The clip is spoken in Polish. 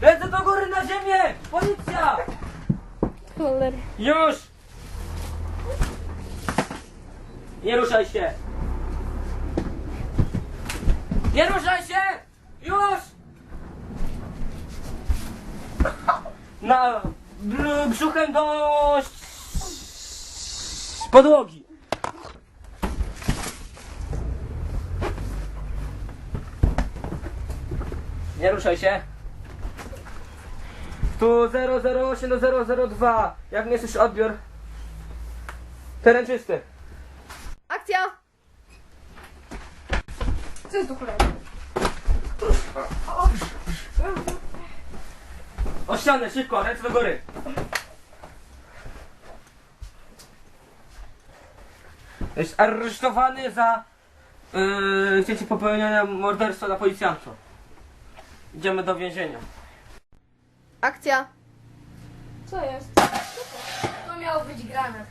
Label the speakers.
Speaker 1: Ręce do góry na ziemię! Policja!
Speaker 2: Cholera.
Speaker 1: Już! Nie ruszaj się! Nie ruszaj się! Już! Na br- brzuchem do podłogi. Nie ruszaj się. Tu 008 do 002. Jak nie słyszysz odbiór? Teren czysty.
Speaker 2: Akcja!
Speaker 3: Co jest do cholery?
Speaker 1: O ścianę, szybko, ręce do góry. Jest aresztowany za yy, chcecie popełnienia morderstwa na policjantów. Idziemy do więzienia.
Speaker 2: Akcja!
Speaker 3: Co jest? To miał być granat.